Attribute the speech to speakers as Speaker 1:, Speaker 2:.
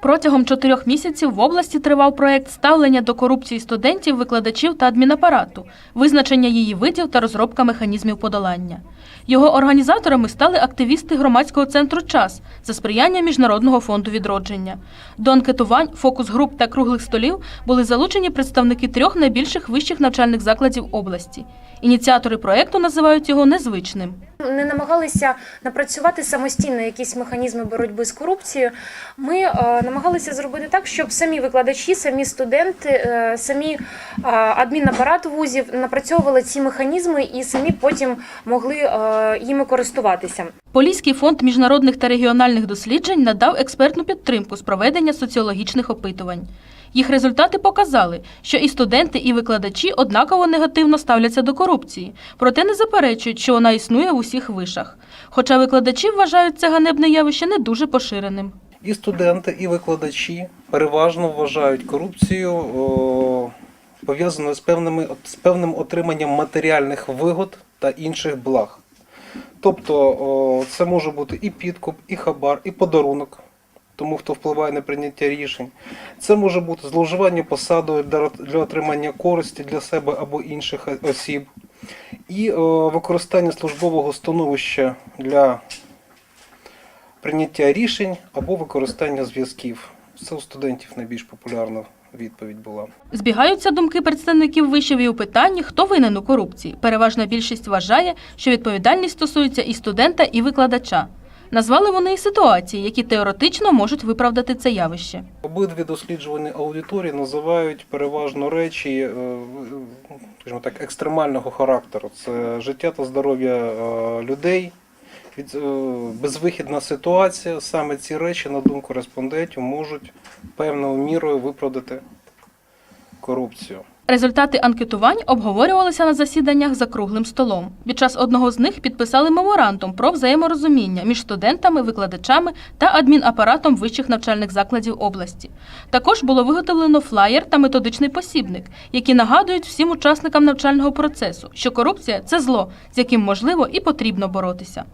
Speaker 1: Протягом чотирьох місяців в області тривав проект ставлення до корупції студентів, викладачів та адмінапарату, визначення її видів та розробка механізмів подолання. Його організаторами стали активісти громадського центру Час за сприяння Міжнародного фонду відродження. До анкетувань, фокус-груп та круглих столів були залучені представники трьох найбільших вищих навчальних закладів області. Ініціатори проекту називають його незвичним.
Speaker 2: Не намагалися напрацювати самостійно якісь механізми боротьби з корупцією. Ми е, намагалися зробити так, щоб самі викладачі, самі студенти, е, самі е, адмінапарат вузів напрацьовували ці механізми і самі потім могли е, їми користуватися.
Speaker 1: Поліський фонд міжнародних та регіональних досліджень надав експертну підтримку з проведення соціологічних опитувань. Їх результати показали, що і студенти, і викладачі однаково негативно ставляться до корупції, проте не заперечують, що вона існує в усіх вишах. Хоча викладачі вважають це ганебне явище не дуже поширеним.
Speaker 3: І студенти, і викладачі переважно вважають корупцію пов'язаною з, певними, з певним отриманням матеріальних вигод та інших благ. Тобто це може бути і підкуп, і хабар, і подарунок, тому хто впливає на прийняття рішень. Це може бути зловживання посадою для, отримання користі для себе або інших осіб, і о, використання службового становища для прийняття рішень або використання зв'язків. Це у студентів найбільш популярна відповідь була.
Speaker 1: Збігаються думки представників вишів і у питанні, хто винен у корупції. Переважна більшість вважає, що відповідальність стосується і студента, і викладача. Назвали вони і ситуації, які теоретично можуть виправдати це явище.
Speaker 3: Обидві досліджувані аудиторії називають переважно речі, е, скажімо так, екстремального характеру. Це життя та здоров'я е, людей. Від, е, безвихідна ситуація, саме ці речі, на думку респондентів, можуть певною мірою виправдати корупцію.
Speaker 1: Результати анкетувань обговорювалися на засіданнях за круглим столом. Під час одного з них підписали меморандум про взаєморозуміння між студентами, викладачами та адмінапаратом вищих навчальних закладів області. Також було виготовлено флаєр та методичний посібник, які нагадують всім учасникам навчального процесу, що корупція це зло, з яким можливо і потрібно боротися.